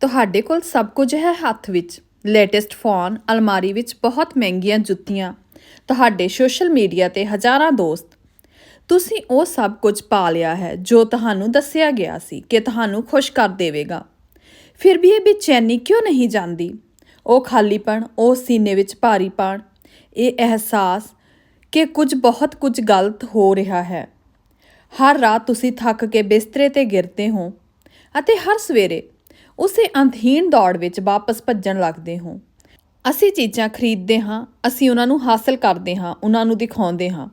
ਤੁਹਾਡੇ ਕੋਲ ਸਭ ਕੁਝ ਹੈ ਹੱਥ ਵਿੱਚ। ਲੇਟੈਸਟ ਫੋਨ ਅਲਮਾਰੀ ਵਿੱਚ ਬਹੁਤ ਮਹਿੰਗੀਆਂ ਜੁੱਤੀਆਂ। ਤੁਹਾਡੇ ਸੋਸ਼ਲ ਮੀਡੀਆ ਤੇ ਹਜ਼ਾਰਾਂ ਦੋਸਤ। ਤੁਸੀਂ ਉਹ ਸਭ ਕੁਝ ਪਾ ਲਿਆ ਹੈ ਜੋ ਤੁਹਾਨੂੰ ਦੱਸਿਆ ਗਿਆ ਸੀ ਕਿ ਤੁਹਾਨੂੰ ਖੁਸ਼ ਕਰ ਦੇਵੇਗਾ। ਫਿਰ ਵੀ ਇਹ ਬੇਚੈਨੀ ਕਿਉਂ ਨਹੀਂ ਜਾਂਦੀ? ਉਹ ਖਾਲੀਪਣ, ਉਹ ਸੀਨੇ ਵਿੱਚ ਭਾਰੀਪਣ। ਇਹ ਅਹਿਸਾਸ ਕਿ ਕੁਝ ਬਹੁਤ ਕੁਝ ਗਲਤ ਹੋ ਰਿਹਾ ਹੈ। ਹਰ ਰਾਤ ਤੁਸੀਂ ਥੱਕ ਕੇ ਬਿਸਤਰੇ ਤੇ ਗਿਰਦੇ ਹੋ ਅਤੇ ਹਰ ਸਵੇਰੇ ਉਸੇ ਅੰਤਹੀਨ ਦੌੜ ਵਿੱਚ ਵਾਪਸ ਭੱਜਣ ਲੱਗਦੇ ਹੋ। ਅਸੀਂ ਚੀਜ਼ਾਂ ਖਰੀਦਦੇ ਹਾਂ, ਅਸੀਂ ਉਹਨਾਂ ਨੂੰ ਹਾਸਲ ਕਰਦੇ ਹਾਂ, ਉਹਨਾਂ ਨੂੰ ਦਿਖਾਉਂਦੇ ਹਾਂ।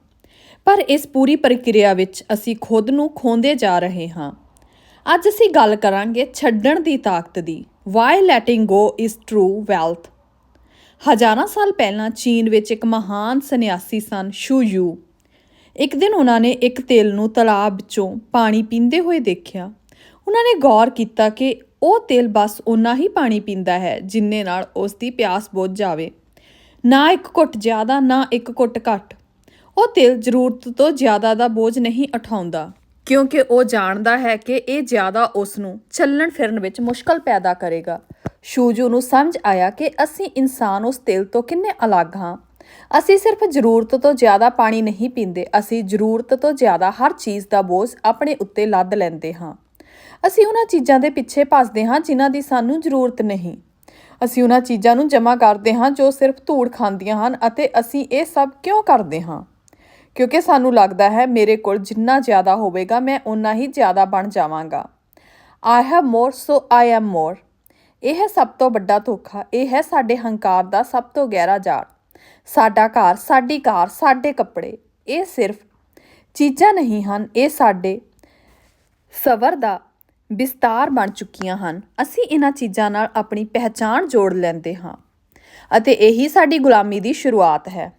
ਪਰ ਇਸ ਪੂਰੀ ਪ੍ਰਕਿਰਿਆ ਵਿੱਚ ਅਸੀਂ ਖੁਦ ਨੂੰ ਖੋਂਦੇ ਜਾ ਰਹੇ ਹਾਂ। ਅੱਜ ਅਸੀਂ ਗੱਲ ਕਰਾਂਗੇ ਛੱਡਣ ਦੀ ਤਾਕਤ ਦੀ। Why letting go is true wealth ਹਜ਼ਾਰਾਂ ਸਾਲ ਪਹਿਲਾਂ ਚੀਨ ਵਿੱਚ ਇੱਕ ਮਹਾਨ ਸੰਨਿਆਸੀ ਸਨ ਸ਼ੂ ਯੂ ਇੱਕ ਦਿਨ ਉਹਨਾਂ ਨੇ ਇੱਕ ਤਿਲ ਨੂੰ ਤਲਾਬ ਵਿੱਚੋਂ ਪਾਣੀ ਪੀਂਦੇ ਹੋਏ ਦੇਖਿਆ। ਉਹਨਾਂ ਨੇ ਗੌਰ ਕੀਤਾ ਕਿ ਉਹ ਤਿਲ ਬਸ ਉਨਾ ਹੀ ਪਾਣੀ ਪੀਂਦਾ ਹੈ, ਜਿੰਨੇ ਨਾਲ ਉਸ ਦੀ ਪਿਆਸ ਬੁੱਝ ਜਾਵੇ। ਨਾ ਇੱਕ ਘੁੱਟ ਜ਼ਿਆਦਾ, ਨਾ ਇੱਕ ਘੁੱਟ ਘੱਟ। ਉਹ ਤਿਲ ਜ਼ਰੂਰਤ ਤੋਂ ਜ਼ਿਆਦਾ ਦਾ ਬੋਝ ਨਹੀਂ ਉਠਾਉਂਦਾ, ਕਿਉਂਕਿ ਉਹ ਜਾਣਦਾ ਹੈ ਕਿ ਇਹ ਜ਼ਿਆਦਾ ਉਸ ਨੂੰ ਚੱਲਣ ਫਿਰਨ ਵਿੱਚ ਮੁਸ਼ਕਲ ਪੈਦਾ ਕਰੇਗਾ। ਸ਼ੂਜੂ ਨੂੰ ਸਮਝ ਆਇਆ ਕਿ ਅਸੀਂ ਇਨਸਾਨ ਉਸ ਤਿਲ ਤੋਂ ਕਿੰਨੇ ਅਲੱਗ ਹਾਂ। ਅਸੀਂ ਸਿਰਫ ਜ਼ਰੂਰਤ ਤੋਂ ਜ਼ਿਆਦਾ ਪਾਣੀ ਨਹੀਂ ਪੀਂਦੇ, ਅਸੀਂ ਜ਼ਰੂਰਤ ਤੋਂ ਜ਼ਿਆਦਾ ਹਰ ਚੀਜ਼ ਦਾ ਬੋਝ ਆਪਣੇ ਉੱਤੇ ਲੱਦ ਲੈਂਦੇ ਹਾਂ। ਅਸੀਂ ਉਹਨਾਂ ਚੀਜ਼ਾਂ ਦੇ ਪਿੱਛੇ ਭੱਜਦੇ ਹਾਂ ਜਿਨ੍ਹਾਂ ਦੀ ਸਾਨੂੰ ਜ਼ਰੂਰਤ ਨਹੀਂ। ਅਸੀਂ ਉਹਨਾਂ ਚੀਜ਼ਾਂ ਨੂੰ ਜਮ੍ਹਾਂ ਕਰਦੇ ਹਾਂ ਜੋ ਸਿਰਫ ਧੂੜ ਖਾਂਦੀਆਂ ਹਨ ਅਤੇ ਅਸੀਂ ਇਹ ਸਭ ਕਿਉਂ ਕਰਦੇ ਹਾਂ? ਕਿਉਂਕਿ ਸਾਨੂੰ ਲੱਗਦਾ ਹੈ, ਮੇਰੇ ਕੋਲ ਜਿੰਨਾ ਜ਼ਿਆਦਾ ਹੋਵੇਗਾ, ਮੈਂ ਉਨਾ ਹੀ ਜ਼ਿਆਦਾ ਬਣ ਜਾਵਾਂਗਾ। I have more so I am ਮੋਰ ਇਹ ਹੈ ਸਭ ਤੋਂ ਵੱਡਾ ਧੋਖਾ। ਇਹ ਹੈ ਸਾਡੇ ਹੰਕਾਰ ਦਾ ਸਭ ਤੋਂ ਗਹਿਰਾ ਜਾਲ ਸਾਡਾ ਘਰ, ਸਾਡੀ ਕਾਰ, ਸਾਡੇ ਕੱਪੜੇ, ਇਹ ਸਿਰਫ ਚੀਜ਼ਾਂ ਨਹੀਂ ਹਨ, ਇਹ ਸਾਡੇ ਸਬਰ ਦਾ ਵਿਸਤਾਰ ਬਣ ਚੁੱਕੀਆਂ ਹਨ। ਅਸੀਂ ਇਹਨਾਂ ਚੀਜ਼ਾਂ ਨਾਲ ਆਪਣੀ ਪਹਿਚਾਣ ਜੋੜ ਲੈਂਦੇ ਹਾਂ। ਅਤੇ ਇਹੀ ਸਾਡੀ ਗੁਲਾਮੀ ਦੀ ਸ਼ੁਰੂਆਤ ਹੈ।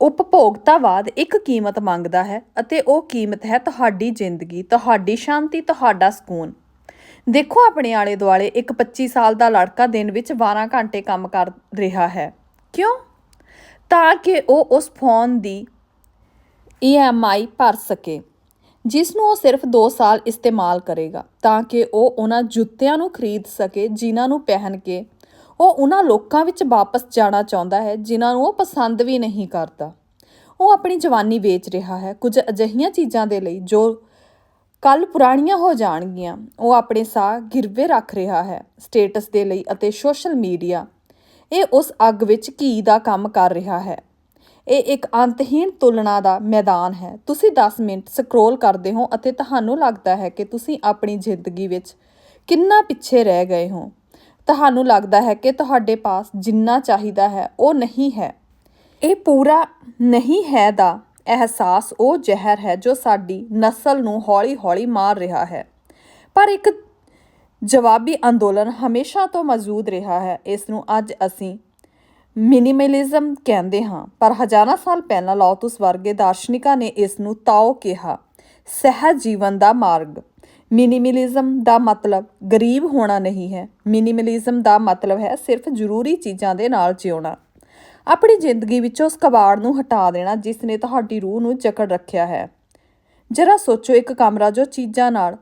ਉਪਭੋਗਤਾਵਾਦ ਇੱਕ ਕੀਮਤ ਮੰਗਦਾ ਹੈ ਅਤੇ ਉਹ ਕੀਮਤ ਹੈ ਤੁਹਾਡੀ ਜ਼ਿੰਦਗੀ, ਤੁਹਾਡੀ ਸ਼ਾਂਤੀ, ਤੁਹਾਡਾ ਸਕੂਨ। ਦੇਖੋ ਆਪਣੇ ਆਲੇ ਦੁਆਲੇ ਇੱਕ 25 ਸਾਲ ਦਾ ਲੜਕਾ ਦਿਨ ਵਿੱਚ 12 ਘੰਟੇ ਕੰਮ ਕਰ ਰਿਹਾ ਹੈ। ਕਿਉਂ? ਤਾਂ ਕਿ ਉਹ ਉਸ ਫੋਨ ਦੀ EMI ਭਰ ਸਕੇ। ਜਿਸ ਨੂੰ ਉਹ ਸਿਰਫ 2 ਸਾਲ ਇਸਤੇਮਾਲ ਕਰੇਗਾ, ਤਾਂ ਕਿ ਉਹ ਉਹਨਾਂ ਜੁੱਤਿਆਂ ਨੂੰ ਖਰੀਦ ਸਕੇ, ਜਿਨ੍ਹਾਂ ਨੂੰ ਪਹਿਨ ਕੇ। ਉਹ ਉਹਨਾਂ ਲੋਕਾਂ ਵਿੱਚ ਵਾਪਸ ਜਾਣਾ ਚਾਹੁੰਦਾ ਹੈ, ਜਿਨ੍ਹਾਂ ਨੂੰ ਉਹ ਪਸੰਦ ਵੀ ਨਹੀਂ ਕਰਦਾ। ਉਹ ਆਪਣੀ ਜਵਾਨੀ ਵੇਚ ਰਿਹਾ ਹੈ, ਕੁਝ ਅਜਿਹੀਆਂ ਚੀਜ਼ਾਂ ਦੇ ਲਈ ਜੋ ਕੱਲ ਪੁਰਾਣੀਆਂ ਹੋ ਜਾਣਗੀਆਂ। ਉਹ ਆਪਣੇ ਸਾਹ ਗਿਰਵੇ ਰੱਖ ਰਿਹਾ ਹੈ, ਸਟੇਟਸ ਦੇ ਲਈ ਅਤੇ ਸੋਸ਼ਲ ਮੀਡੀਆ। ਇਹ ਉਸ ਅੱਗ ਵਿੱਚ ਘੀ ਦਾ ਕੰਮ ਕਰ ਰਿਹਾ ਹੈ। ਇਹ ਇੱਕ ਅੰਤਹੀਨ ਤੁਲਨਾ ਦਾ ਮੈਦਾਨ ਹੈ। ਤੁਸੀਂ 10 ਮਿੰਟ ਸਕਰੋਲ ਕਰਦੇ ਹੋ ਅਤੇ ਤੁਹਾਨੂੰ ਲੱਗਦਾ ਹੈ ਕਿ ਤੁਸੀਂ ਆਪਣੀ ਜ਼ਿੰਦਗੀ ਵਿੱਚ ਕਿੰਨਾ ਪਿੱਛੇ ਰਹਿ ਗਏ ਹੋ। ਤੁਹਾਨੂੰ ਲੱਗਦਾ ਹੈ ਕਿ ਤੁਹਾਡੇ ਪਾਸ ਜਿੰਨਾ ਚਾਹੀਦਾ ਹੈ, ਉਹ ਨਹੀਂ ਹੈ। ਇਹ ਪੂਰਾ ਨਹੀਂ ਹੈ ਦਾ ਅਹਿਸਾਸ ਉਹ ਜ਼ਹਿਰ ਹੈ ਜੋ ਸਾਡੀ ਨਸਲ ਨੂੰ ਹੌਲੀ-ਹੌਲੀ ਮਾਰ ਰਿਹਾ ਹੈ। ਪਰ ਇੱਕ ਜਵਾਬੀ ਅੰਦੋਲਨ ਹਮੇਸ਼ਾ ਤੋਂ ਮੌਜੂਦ ਰਿਹਾ ਹੈ। ਇਸ ਨੂੰ ਅੱਜ ਅਸੀਂ ਮਿਨੀਮਲਿਜ਼ਮ ਕਹਿੰਦੇ ਹਾਂ, ਪਰ ਹਜ਼ਾਰਾਂ ਸਾਲ ਪਹਿਲਾਂ ਲਾਓਤੁਸ ਵਰਗੇ ਦਾਰਸ਼ਨਿਕਾਂ ਨੇ ਇਸ ਨੂੰ ਤਾਓ ਕਿਹਾ, ਸਹਿਜ ਜੀਵਨ ਦਾ ਮਾਰਗ। ਮਿਨੀਮਲਿਜ਼ਮ ਦਾ ਮਤਲਬ ਗਰੀਬ ਹੋਣਾ ਨਹੀਂ ਹੈ। ਮਿਨੀਮਲਿਜ਼ਮ ਦਾ ਮਤਲਬ ਹੈ ਸਿਰਫ ਜ਼ਰੂਰੀ ਚੀਜ਼ਾਂ ਦੇ ਨਾਲ ਜਿਉਣਾ। ਆਪਣੀ ਜ਼ਿੰਦਗੀ ਵਿੱਚੋਂ ਉਸ ਕਬਾੜ ਨੂੰ ਹਟਾ ਦੇਣਾ ਜਿਸ ਨੇ ਤੁਹਾਡੀ ਰੂਹ ਨੂੰ ਜਕੜ ਰੱਖਿਆ ਹੈ। ਜਰਾ ਸੋਚੋ ਇੱਕ ਕਮਰਾ ਜੋ ਚੀਜ਼ਾਂ ਨਾਲ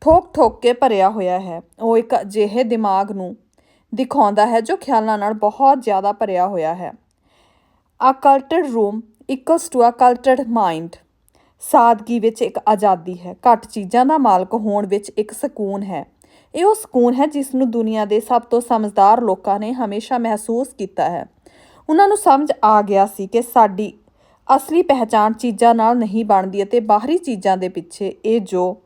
ਠੋਕ-ਠੋਕ ਕੇ ਭਰਿਆ ਹੋਇਆ ਹੈ। ਉਹ ਇੱਕ ਅਜਿਹੇ ਦਿਮਾਗ ਨੂੰ ਦਿਖਾਉਂਦਾ ਹੈ, ਜੋ ਖਿਆਲਾਂ ਨਾਲ ਬਹੁਤ ਜ਼ਿਆਦਾ ਭਰਿਆ ਹੋਇਆ ਹੈ। A room equals to a mind. ਸਾਦਗੀ ਵਿੱਚ ਇੱਕ ਆਜ਼ਾਦੀ ਹੈ। ਘੱਟ ਚੀਜ਼ਾਂ ਦਾ ਮਾਲਕ ਹੋਣ ਵਿੱਚ ਇੱਕ ਸਕੂਨ ਹੈ। ਇਹ ਉਹ ਸਕੂਨ ਹੈ ਜਿਸ ਨੂੰ ਦੁਨੀਆ ਦੇ ਸਭ ਤੋਂ ਸਮਝਦਾਰ ਲੋਕਾਂ ਨੇ ਹਮੇਸ਼ਾ ਮਹਿਸੂਸ ਕੀਤਾ ਹੈ। ਉਹਨਾਂ ਨੂੰ ਸਮਝ ਆ ਗਿਆ ਸੀ ਕਿ ਸਾਡੀ ਅਸਲੀ ਪਹਿਚਾਣ ਚੀਜ਼ਾਂ ਨਾਲ ਨਹੀਂ ਬਣਦੀ ਅਤੇ ਬਾਹਰੀ ਚੀਜ਼ਾਂ ਦੇ ਪਿੱਛੇ ਇਹ ਜੋ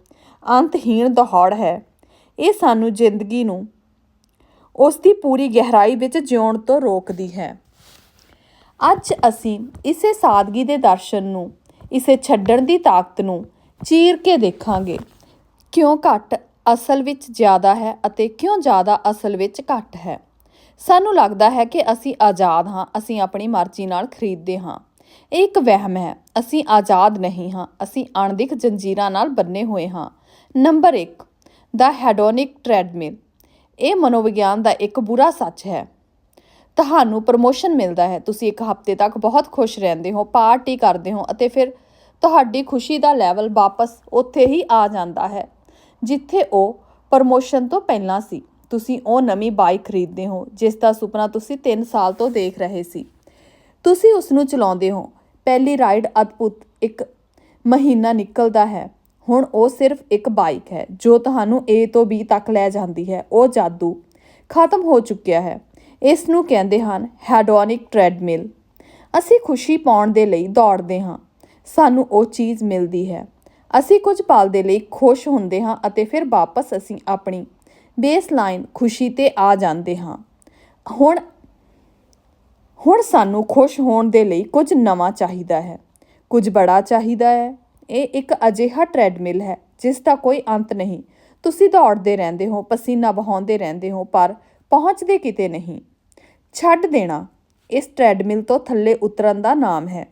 ਅੰਤਹੀਣ ਦੌੜ ਹੈ, ਇਹ ਸਾਨੂੰ ਜ਼ਿੰਦਗੀ ਨੂੰ ਉਸ ਦੀ ਪੂਰੀ ਗਹਿਰਾਈ ਵਿੱਚ ਜਿਉਣ ਤੋਂ ਰੋਕਦੀ ਹੈ। ਅੱਜ ਅਸੀਂ ਇਸੇ ਸਾਦਗੀ ਦੇ ਦਰਸ਼ਨ ਨੂੰ, ਇਸੇ ਛੱਡਣ ਦੀ ਤਾਕਤ ਨੂੰ ਚੀਰ ਕੇ ਦੇਖਾਂਗੇ। ਕਿਉਂ ਘੱਟ ਅਸਲ ਵਿੱਚ ਜ਼ਿਆਦਾ ਹੈ ਅਤੇ ਕਿਉਂ ਜ਼ਿਆਦਾ ਅਸਲ ਵਿੱਚ ਘੱਟ ਹੈ? ਸਾਨੂੰ ਲੱਗਦਾ ਹੈ ਕਿ ਅਸੀਂ ਆਜ਼ਾਦ ਹਾਂ, ਅਸੀਂ ਆਪਣੀ ਮਰਜ਼ੀ ਨਾਲ ਖਰੀਦਦੇ ਹਾਂ। ਇਹ ਇੱਕ ਵਹਿਮ ਹੈ, ਅਸੀਂ ਆਜ਼ਾਦ ਨਹੀਂ ਹਾਂ, ਅਸੀਂ ਅਣਦਿਖ ਜੰਜੀਰਾਂ ਨਾਲ ਬੰਨੇ ਹੋਏ ਹਾਂ। ਨੰਬਰ 1 ਦਾ ਹੈਡੋਨਿਕ ਟ੍ਰੈਡਮਿਲ। ਇਹ ਮਨੋਵਿਗਿਆਨ ਦਾ ਇੱਕ ਬੁਰਾ ਸੱਚ ਹੈ। ਤੁਹਾਨੂੰ ਪ੍ਰਮੋਸ਼ਨ ਮਿਲਦਾ ਹੈ। ਤੁਸੀਂ ਇੱਕ ਹਫ਼ਤੇ ਤੱਕ ਬਹੁਤ ਖੁਸ਼ ਰਹਿੰਦੇ ਹੋ, ਪਾਰਟੀ ਕਰਦੇ ਹੋ ਅਤੇ ਫਿਰ ਤੁਹਾਡੀ ਖੁਸ਼ੀ ਦਾ ਲੈਵਲ ਵਾਪਸ ਉੱਥੇ ਹੀ ਆ ਜਾਂਦਾ ਹੈ, ਜਿੱਥੇ ਉਹ ਪ੍ਰਮੋਸ਼ਨ ਤੋਂ ਪਹਿਲਾਂ ਸੀ। ਤੁਸੀਂ ਉਹ ਨਵੀਂ ਬਾਈਕ ਖਰੀਦਦੇ ਹੋ, ਜਿਸ ਦਾ ਸੁਪਨਾ ਤੁਸੀਂ 3 ਸਾਲ ਤੋਂ ਦੇਖ ਰਹੇ ਸੀ। ਤੁਸੀਂ ਉਸ ਨੂੰ ਚਲਾਉਂਦੇ ਹੋ। ਪਹਿਲੀ ਰਾਈਡ ਅਦਭੁਤ ਇੱਕ ਮਹੀਨਾ ਨਿਕਲਦਾ ਹੈ। ਹੁਣ ਉਹ ਸਿਰਫ ਇੱਕ ਬਾਈਕ ਹੈ, ਜੋ ਤੁਹਾਨੂੰ A ਤੋਂ B ਤੱਕ ਲੈ ਜਾਂਦੀ ਹੈ। ਉਹ ਜਾਦੂ ਖਤਮ ਹੋ ਚੁੱਕਿਆ ਹੈ। ਇਸ ਨੂੰ ਕਹਿੰਦੇ ਹਨ ਹੈਡੋਨਿਕ ਟ੍ਰੈਡਮਿਲ। ਅਸੀਂ ਖੁਸ਼ੀ ਪਾਉਣ ਦੇ ਲਈ ਦੌੜਦੇ ਹਾਂ। ਸਾਨੂੰ ਉਹ ਚੀਜ਼ ਮਿਲਦੀ ਹੈ। ਅਸੀਂ ਕੁਝ ਪਲ ਦੇ ਲਈ ਖੁਸ਼ ਹੁੰਦੇ ਹਾਂ ਅਤੇ ਫਿਰ ਵਾਪਸ ਅਸੀਂ ਆਪਣੀ ਬੇਸਲਾਈਨ ਖੁਸ਼ੀ ਤੇ ਆ ਜਾਂਦੇ ਹਾਂ। ਹੁਣ ਹੁਣ ਸਾਨੂੰ ਖੁਸ਼ ਹੋਣ ਦੇ ਲਈ ਕੁਝ ਨਵਾਂ ਚਾਹੀਦਾ ਹੈ। ਕੁਝ ਬੜਾ ਚਾਹੀਦਾ ਹੈ। ਇਹ ਇੱਕ ਅਜਿਹਾ ਟ੍ਰੈਡਮਿਲ ਹੈ, ਜਿਸ ਦਾ ਕੋਈ ਅੰਤ ਨਹੀਂ। ਤੁਸੀਂ ਦੌੜਦੇ ਰਹਿੰਦੇ ਹੋ, ਪਸੀਨਾ ਵਹਾਉਂਦੇ ਰਹਿੰਦੇ ਹੋ, ਪਰ ਪਹੁੰਚਦੇ ਕਿਤੇ ਨਹੀਂ। ਛੱਡ ਦੇਣਾ, ਇਸ ਟ੍ਰੈਡਮਿਲ ਤੋਂ ਥੱਲੇ ਉਤਰਨ ਦਾ ਨਾਮ ਹੈ।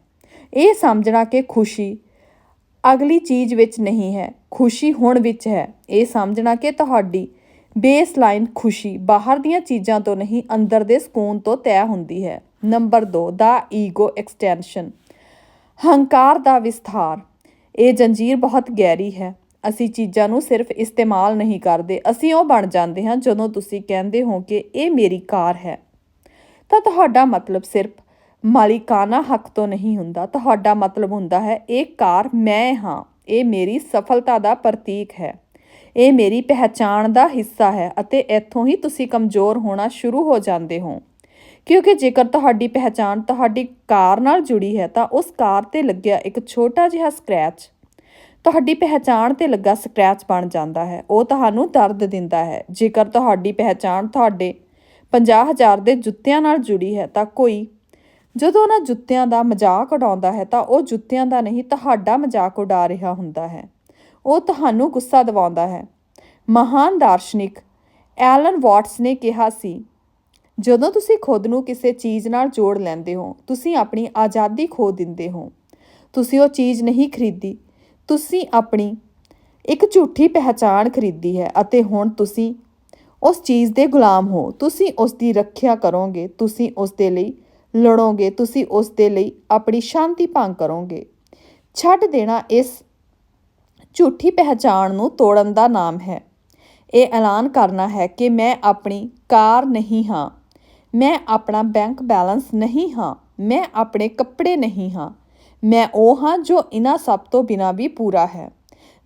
ਇਹ ਸਮਝਣਾ ਕਿ ਖੁਸ਼ੀ ਅਗਲੀ ਚੀਜ਼ ਵਿੱਚ ਨਹੀਂ ਹੈ, ਖੁਸ਼ੀ ਹੁਣ ਵਿੱਚ ਹੈ। ਇਹ ਸਮਝਣਾ ਕਿ ਤੁਹਾਡੀ ਬੇਸਲਾਈਨ ਖੁਸ਼ੀ ਬਾਹਰ ਦੀਆਂ ਚੀਜ਼ਾਂ ਤੋਂ ਨਹੀਂ, ਅੰਦਰ ਦੇ ਸਕੂਨ ਤੋਂ ਤੈਅ ਹੁੰਦੀ ਹੈ। ਨੰਬਰ 2 ਦਾ ਈਗੋ ਐਕਸਟੈਂਸ਼ਨ। ਹੰਕਾਰ ਦਾ ਵਿਸਥਾਰ। ਇਹ ਜੰਜੀਰ ਬਹੁਤ ਗਹਿਰੀ ਹੈ। ਅਸੀਂ ਚੀਜ਼ਾਂ ਨੂੰ ਸਿਰਫ ਇਸਤੇਮਾਲ ਨਹੀਂ ਕਰਦੇ। ਅਸੀਂ ਉਹ ਬਣ ਜਾਂਦੇ ਹਾਂ ਜਦੋਂ ਤੁਸੀਂ ਕਹਿੰਦੇ ਹੋ ਕਿ ਇਹ ਮੇਰੀ ਕਾਰ ਹੈ। ਤਾਂ ਤੁਹਾਡਾ ਮਤਲਬ ਸਿਰਫ ਮਾਲਿਕਾਨਾ ਹੱਕ ਤੋਂ ਨਹੀਂ ਹੁੰਦਾ। ਤੁਹਾਡਾ ਮਤਲਬ ਹੁੰਦਾ ਹੈ, ਇਹ ਕਾਰ ਮੈਂ ਹਾਂ। ਇਹ ਮੇਰੀ ਸਫਲਤਾ ਦਾ ਪ੍ਰਤੀਕ ਹੈ। ਇਹ ਮੇਰੀ ਪਹਿਚਾਣ ਦਾ ਹਿੱਸਾ ਹੈ ਅਤੇ ਇੱਥੋਂ ਹੀ ਤੁਸੀਂ ਕਮਜ਼ੋਰ ਹੋਣਾ ਸ਼ੁਰੂ ਹੋ ਜਾਂਦੇ ਹੋ। ਕਿਉਂਕਿ ਜੇਕਰ ਤੁਹਾਡੀ ਪਹਿਚਾਣ ਤੁਹਾਡੀ ਕਾਰ ਨਾਲ ਜੁੜੀ ਹੈ, ਤਾਂ ਉਸ ਕਾਰ ਤੇ ਲੱਗਿਆ ਇੱਕ ਛੋਟਾ ਜਿਹਾ ਸਕ੍ਰੈਚ ਤੁਹਾਡੀ ਪਹਿਚਾਣ ਤੇ ਲੱਗਾ ਸਕ੍ਰੈਚ ਬਣ ਜਾਂਦਾ ਹੈ। ਉਹ ਤੁਹਾਨੂੰ ਦਰਦ ਦਿੰਦਾ ਹੈ। ਜੇਕਰ ਤੁਹਾਡੀ ਪਹਿਚਾਣ ਤੁਹਾਡੇ 50000 ਦੇ ਜੁੱਤਿਆਂ ਨਾਲ ਜੁੜੀ ਹੈ, ਤਾਂ ਕੋਈ ਜਦੋਂ ਉਹਨਾਂ ਜੁੱਤਿਆਂ ਦਾ ਮਜ਼ਾਕ ਉਡਾਉਂਦਾ ਹੈ, ਤਾਂ ਉਹ ਜੁੱਤਿਆਂ ਦਾ ਨਹੀਂ, ਤੁਹਾਡਾ ਮਜ਼ਾਕ ਉਡਾ ਰਿਹਾ ਹੁੰਦਾ ਹੈ। ਉਹ ਤੁਹਾਨੂੰ ਗੁੱਸਾ ਦਿਵਾਉਂਦਾ ਹੈ। ਮਹਾਨ ਦਾਰਸ਼ਨਿਕ ਐਲਨ ਵਾਟਸ ਨੇ ਕਿਹਾ ਸੀ ਜਦੋਂ ਤੁਸੀਂ ਖੁਦ ਨੂੰ ਕਿਸੇ ਚੀਜ਼ ਨਾਲ ਜੋੜ ਲੈਂਦੇ ਹੋ, ਤੁਸੀਂ ਆਪਣੀ ਆਜ਼ਾਦੀ ਖੋ ਦਿੰਦੇ ਹੋ। ਤੁਸੀਂ ਉਹ ਚੀਜ਼ ਨਹੀਂ ਖਰੀਦੀ, ਤੁਸੀਂ ਆਪਣੀ ਇੱਕ ਝੂਠੀ ਪਹਿਚਾਣ ਖਰੀਦੀ ਹੈ ਅਤੇ ਹੁਣ ਤੁਸੀਂ ਉਸ ਚੀਜ਼ ਦੇ ਗੁਲਾਮ ਹੋ। ਤੁਸੀਂ ਉਸ ਦੀ ਰੱਖਿਆ ਕਰੋਗੇ, ਤੁਸੀਂ ਉਸ ਦੇ ਲਈ ਲੜੋਗੇ, ਤੁਸੀਂ ਉਸ ਦੇ ਲਈ ਆਪਣੀ ਸ਼ਾਂਤੀ ਭੰਗ ਕਰੋਗੇ। ਛੱਡ ਦੇਣਾ ਇਸ ਝੂਠੀ ਪਹਿਚਾਣ ਨੂੰ ਤੋੜਨ ਦਾ ਨਾਮ ਹੈ। ਇਹ ਐਲਾਨ ਕਰਨਾ ਹੈ ਕਿ ਮੈਂ ਆਪਣੀ ਕਾਰ ਨਹੀਂ ਹਾਂ। ਮੈਂ ਆਪਣਾ ਬੈਂਕ ਬੈਲੈਂਸ ਨਹੀਂ ਹਾਂ, ਮੈਂ ਆਪਣੇ ਕੱਪੜੇ ਨਹੀਂ ਹਾਂ। ਮੈਂ ਉਹ ਹਾਂ ਜੋ ਇਹਨਾਂ ਸਭ ਤੋਂ ਬਿਨਾਂ ਵੀ ਪੂਰਾ ਹੈ।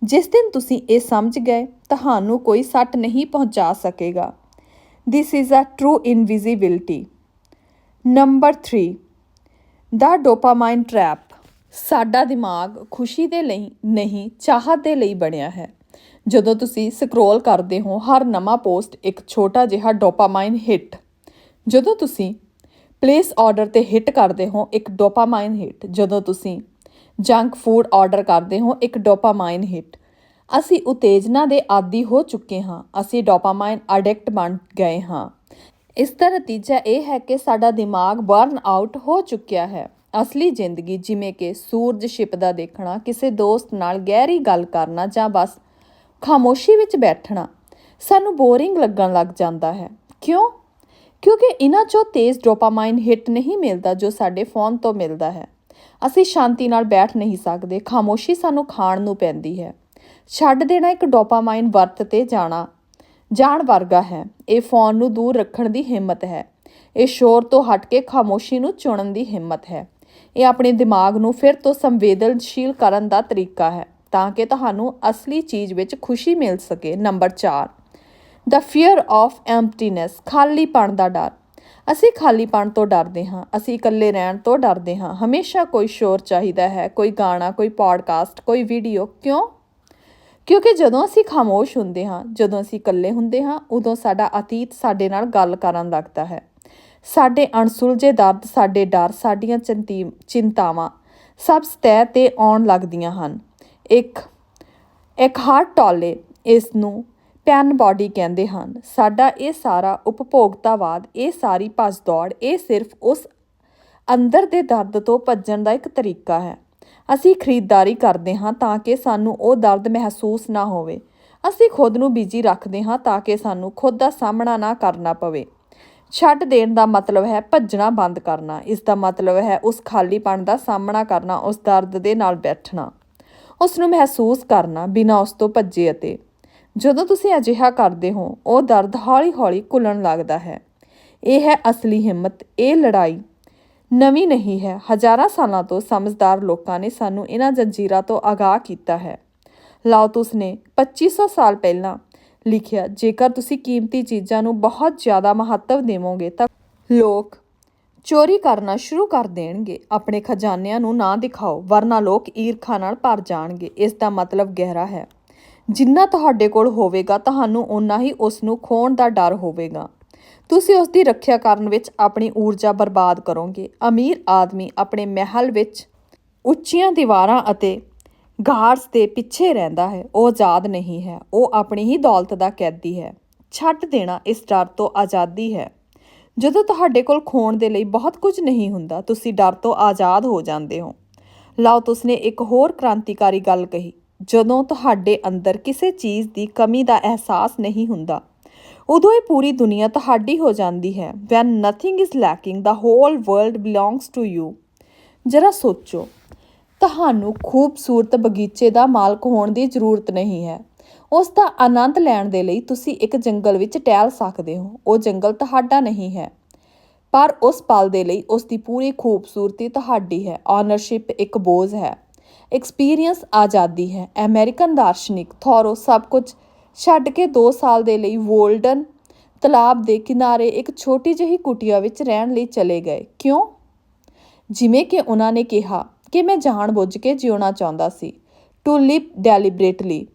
ਜਿਸ ਦਿਨ ਤੁਸੀਂ ਇਹ ਸਮਝ ਗਏ, ਤੁਹਾਨੂੰ ਕੋਈ ਸੱਟ ਨਹੀਂ ਪਹੁੰਚਾ ਸਕੇਗਾ। This is a true invisibility number 3 ਦਾ ਡੋਪਾਮਾਈਨ ਟ੍ਰੈਪ ਸਾਡਾ ਦਿਮਾਗ ਖੁਸ਼ੀ ਦੇ ਲਈ ਨਹੀਂ ਚਾਹਤ ਦੇ ਲਈ ਬਣਿਆ ਹੈ। ਜਦੋਂ ਤੁਸੀਂ ਸਕਰੋਲ ਕਰਦੇ ਹੋ, ਹਰ ਨਵਾਂ ਪੋਸਟ ਇੱਕ ਛੋਟਾ ਜਿਹਾ ਡੋਪਾਮਾਈਨ ਹਿੱਟ ਜਦੋਂ ਤੁਸੀਂ ਪਲੇਸ ਆਰਡਰ ਤੇ ਹਿੱਟ ਕਰਦੇ ਹੋ, ਇੱਕ ਡੋਪਾਮਾਈਨ ਹਿੱਟ ਜਦੋਂ ਤੁਸੀਂ ਜੰਕ ਫੂਡ ਆਰਡਰ ਕਰਦੇ ਹੋ, ਇੱਕ ਡੋਪਾਮਾਈਨ ਹਿੱਟ ਅਸੀਂ ਉਤੇਜਨਾ ਦੇ ਆਦੀ ਹੋ ਚੁੱਕੇ ਹਾਂ, ਅਸੀਂ ਡੋਪਾਮਾਈਨ ਐਡਿਕਟ ਬਣ ਗਏ ਹਾਂ। ਇਸ ਦਾ ਨਤੀਜਾ ਇਹ ਹੈ ਕਿ ਸਾਡਾ ਦਿਮਾਗ ਬਰਨ ਆਊਟ ਹੋ ਚੁੱਕਿਆ ਹੈ। ਅਸਲੀ ਜ਼ਿੰਦਗੀ ਜਿਵੇਂ ਕਿ ਸੂਰਜ ਛਿਪਦਾ ਦੇਖਣਾ, ਕਿਸੇ ਦੋਸਤ ਨਾਲ ਗਹਿਰੀ ਗੱਲ ਕਰਨਾ ਜਾਂ ਬਸ ਖਾਮੋਸ਼ੀ ਵਿੱਚ ਬੈਠਣਾ, ਸਾਨੂੰ ਬੋਰਿੰਗ ਲੱਗਣ ਲੱਗ ਜਾਂਦਾ ਹੈ। ਕਿਉਂ? ਕਿਉਂਕਿ ਇਹਨਾਂ ਚੋਂ ਤੇਜ਼ ਡੋਪਾਮਾਈਨ ਹਿੱਟ ਨਹੀਂ ਮਿਲਦਾ ਜੋ ਸਾਡੇ ਫੋਨ ਤੋਂ ਮਿਲਦਾ ਹੈ। ਅਸੀਂ ਸ਼ਾਂਤੀ ਨਾਲ ਬੈਠ ਨਹੀਂ ਸਕਦੇ, ਖਾਮੋਸ਼ੀ ਸਾਨੂੰ ਖਾਣ ਨੂੰ ਪੈਂਦੀ ਹੈ। ਛੱਡ ਦੇਣਾ ਇੱਕ ਡੋਪਾਮਾਈਨ ਵਰਤ ਤੇ ਜਾਣਾ, ਜਾਣ ਵਰਗਾ ਹੈ। ਇਹ ਫੋਨ ਨੂੰ ਦੂਰ ਰੱਖਣ ਦੀ ਹਿੰਮਤ ਹੈ। ਇਹ ਸ਼ੋਰ ਤੋਂ ਹਟ ਕੇ ਖਾਮੋਸ਼ੀ ਨੂੰ ਚੁਣਨ ਦੀ ਹਿੰਮਤ ਹੈ। ਇਹ ਆਪਣੇ ਦਿਮਾਗ ਨੂੰ ਫਿਰ ਤੋਂ ਸੰਵੇਦਨਸ਼ੀਲ ਕਰਨ ਦਾ ਤਰੀਕਾ ਹੈ, ਤਾਂ ਕਿ ਤੁਹਾਨੂੰ ਅਸਲੀ ਚੀਜ਼ ਵਿੱਚ ਖੁਸ਼ੀ ਮਿਲ ਸਕੇ। ਨੰਬਰ 4 ਦਾ ਫੀਅਰ ਆਫ ਐਮਪਟੀਨੈਸ ਖਾਲੀਪਣ ਦਾ ਡਰ। ਅਸੀਂ ਖਾਲੀਪਣ ਤੋਂ ਡਰਦੇ ਹਾਂ, ਅਸੀਂ ਇਕੱਲੇ ਰਹਿਣ ਤੋਂ ਡਰਦੇ ਹਾਂ। ਹਮੇਸ਼ਾ ਕੋਈ ਸ਼ੋਰ ਚਾਹੀਦਾ ਹੈ, ਕੋਈ ਗਾਣਾ, ਕੋਈ ਪੋਡਕਾਸਟ ਕੋਈ ਵੀਡੀਓ ਕਿਉਂ? ਕਿਉਂਕਿ ਜਦੋਂ ਅਸੀਂ ਖਾਮੋਸ਼ ਹੁੰਦੇ ਹਾਂ, ਜਦੋਂ ਅਸੀਂ ਇਕੱਲੇ ਹੁੰਦੇ ਹਾਂ, ਉਦੋਂ ਸਾਡਾ ਅਤੀਤ ਸਾਡੇ ਨਾਲ ਗੱਲ ਕਰਨ ਲੱਗਦਾ ਹੈ। ਸਾਡੇ ਅਣਸੁਲਝੇ ਦਰਦ, ਸਾਡੇ ਡਰ, ਸਾਡੀਆਂ ਚਿੰਤੀ, ਚਿੰਤਾਵਾਂ ਸਭ ਸਤਹ ਤੇ ਆਉਣ ਲੱਗਦੀਆਂ ਹਨ। ਇੱਕ ਇੱਕ ਹਾਰਟ ਟੋਲੇ ਇਸ ਨੂੰ ਪੈਨ ਬਾਡੀ ਕਹਿੰਦੇ ਹਨ। ਸਾਡਾ ਇਹ ਸਾਰਾ ਉਪਭੋਗਤਾਵਾਦ, ਇਹ ਸਾਰੀ ਭੱਜ ਦੌੜ ਇਹ ਸਿਰਫ ਉਸ ਅੰਦਰ ਦੇ ਦਰਦ ਤੋਂ ਭੱਜਣ ਦਾ ਇੱਕ ਤਰੀਕਾ ਹੈ। ਅਸੀਂ ਖਰੀਦਦਾਰੀ ਕਰਦੇ ਹਾਂ ਤਾਂ ਕਿ ਸਾਨੂੰ ਉਹ ਦਰਦ ਮਹਿਸੂਸ ਨਾ ਹੋਵੇ। ਅਸੀਂ ਖੁਦ ਨੂੰ ਬਿਜ਼ੀ ਰੱਖਦੇ ਹਾਂ ਤਾਂ ਕਿ ਸਾਨੂੰ ਖੁਦ ਦਾ ਸਾਹਮਣਾ ਨਾ ਕਰਨਾ ਪਵੇ। ਛੱਡ ਦੇਣ ਦਾ ਮਤਲਬ ਹੈ ਭੱਜਣਾ ਬੰਦ ਕਰਨਾ। ਇਸ ਦਾ ਮਤਲਬ ਹੈ ਉਸ ਖਾਲੀਪਣ ਦਾ ਸਾਹਮਣਾ ਕਰਨਾ, ਉਸ ਦਰਦ ਦੇ ਨਾਲ ਬੈਠਣਾ। ਉਸ ਨੂੰ ਮਹਿਸੂਸ ਕਰਨਾ ਬਿਨਾਂ ਉਸ ਤੋਂ ਭੱਜੇ ਅਤੇ ਜਦੋਂ ਤੁਸੀਂ ਅਜਿਹਾ ਕਰਦੇ ਹੋ, ਉਹ ਦਰਦ ਹੌਲੀ-ਹੌਲੀ ਘੁਲਣ ਲੱਗਦਾ ਹੈ। ਇਹ ਹੈ ਅਸਲੀ ਹਿੰਮਤ, ਇਹ ਲੜਾਈ। ਨਵੀਂ ਨਹੀਂ ਹੈ। ਹਜ਼ਾਰਾਂ ਸਾਲਾਂ ਤੋਂ ਸਮਝਦਾਰ ਲੋਕਾਂ ਨੇ ਸਾਨੂੰ ਇਹਨਾਂ ਜੰਜੀਰਾਂ ਤੋਂ ਆਗਾਹ ਕੀਤਾ ਹੈ। ਲਾਓਤੁਸ ਨੇ 2500 ਸਾਲ ਪਹਿਲਾਂ ਲਿਖਿਆ, ਜੇਕਰ ਤੁਸੀਂ ਕੀਮਤੀ ਚੀਜ਼ਾਂ ਨੂੰ ਬਹੁਤ ਜ਼ਿਆਦਾ ਮਹੱਤਵ ਦੇਵੋਗੇ, ਤਾਂ ਲੋਕ ਚੋਰੀ ਕਰਨਾ ਸ਼ੁਰੂ ਕਰ ਦੇਣਗੇ। ਆਪਣੇ ਖਜ਼ਾਨਿਆਂ ਨੂੰ ਨਾ ਦਿਖਾਓ, ਵਰਨਾ ਲੋਕ ਈਰਖਾ ਨਾਲ ਭਰ ਜਾਣਗੇ। ਇਸ ਦਾ ਮਤਲਬ ਗਹਿਰਾ ਹੈ। ਜਿੰਨਾ ਤੁਹਾਡੇ ਕੋਲ ਹੋਵੇਗਾ, ਤੁਹਾਨੂੰ ਓਨਾ ਹੀ ਉਸ ਨੂੰ ਖੋਣ ਦਾ ਡਰ ਹੋਵੇਗਾ। ਤੁਸੀਂ ਉਸ ਦੀ ਰੱਖਿਆ ਕਰਨ ਵਿੱਚ ਆਪਣੀ ਊਰਜਾ ਬਰਬਾਦ ਕਰੋਗੇ। ਅਮੀਰ ਆਦਮੀ ਆਪਣੇ ਮਹਿਲ ਵਿੱਚ ਉੱਚੀਆਂ ਦੀਵਾਰਾਂ ਅਤੇ ਗਾਰਡਸ ਦੇ ਪਿੱਛੇ ਰਹਿੰਦਾ ਹੈ। ਉਹ ਆਜ਼ਾਦ ਨਹੀਂ ਹੈ। ਉਹ ਆਪਣੀ ਹੀ ਦੌਲਤ ਦਾ ਕੈਦੀ ਹੈ। ਛੱਡ ਦੇਣਾ ਇਸ ਡਰ ਤੋਂ ਆਜ਼ਾਦੀ ਹੈ। ਜਦੋਂ ਤੁਹਾਡੇ ਕੋਲ ਖੋਣ ਦੇ ਲਈ ਬਹੁਤ ਕੁਝ ਨਹੀਂ ਹੁੰਦਾ, ਤੁਸੀਂ ਡਰ ਤੋਂ ਆਜ਼ਾਦ ਹੋ ਜਾਂਦੇ ਹੋ। ਲਾਓਤੁਸ ਨੇ ਇੱਕ ਹੋਰ ਕ੍ਰਾਂਤੀਕਾਰੀ ਗੱਲ ਕਹੀ। ਜਦੋਂ ਤੁਹਾਡੇ ਅੰਦਰ ਕਿਸੇ ਚੀਜ਼ ਦੀ ਕਮੀ ਦਾ ਅਹਿਸਾਸ ਨਹੀਂ ਹੁੰਦਾ, ਉਦੋਂ ਇਹ ਪੂਰੀ ਦੁਨੀਆ ਤੁਹਾਡੀ ਹੋ ਜਾਂਦੀ ਹੈ। When nothing is lacking the whole world belongs to you ਜਰਾ ਸੋਚੋ, ਤੁਹਾਨੂੰ ਖੂਬਸੂਰਤ ਬਗੀਚੇ ਦਾ ਮਾਲਕ ਹੋਣ ਦੀ ਜ਼ਰੂਰਤ ਨਹੀਂ ਹੈ। ਉਸ ਦਾ ਆਨੰਦ ਲੈਣ ਦੇ ਲਈ ਤੁਸੀਂ ਇੱਕ ਜੰਗਲ ਵਿੱਚ ਟਹਿਲ ਸਕਦੇ ਹੋ। ਉਹ ਜੰਗਲ ਤੁਹਾਡਾ ਨਹੀਂ ਹੈ, ਪਰ ਉਸ ਪਲ ਦੇ ਲਈ ਉਸ ਦੀ ਪੂਰੀ ਖੂਬਸੂਰਤੀ ਤੁਹਾਡੀ ਹੈ। ਓਨਰਸ਼ਿਪ ਇੱਕ ਬੋਝ ਹੈ। ਐਕਸਪੀਰੀਅੰਸ ਆ ਆਜ਼ਾਦੀ ਹੈ। ਅਮਰੀਕਨ ਦਾਰਸ਼ਨਿਕ ਥੋਰੋ ਸਭ ਕੁਝ ਛੱਡ ਕੇ 2 ਸਾਲ ਦੇ ਲਈ ਵੋਲਡਨ ਤਲਾਬ ਦੇ ਕਿਨਾਰੇ ਇੱਕ ਛੋਟੀ ਜਿਹੀ ਕੁਟੀਆ ਵਿੱਚ ਰਹਿਣ ਲਈ ਚਲੇ ਗਏ। ਕਿਉਂ? ਜਿਵੇਂ ਕਿ ਉਹਨਾਂ ਨੇ ਕਿਹਾ ਕਿ ਮੈਂ ਜਾਣਬੁੱਝ ਕੇ ਜਿਉਣਾ ਚਾਹੁੰਦਾ ਸੀ। ਟੂ ਲਿਵ ਡੈਲੀਬਰੇਟਲੀ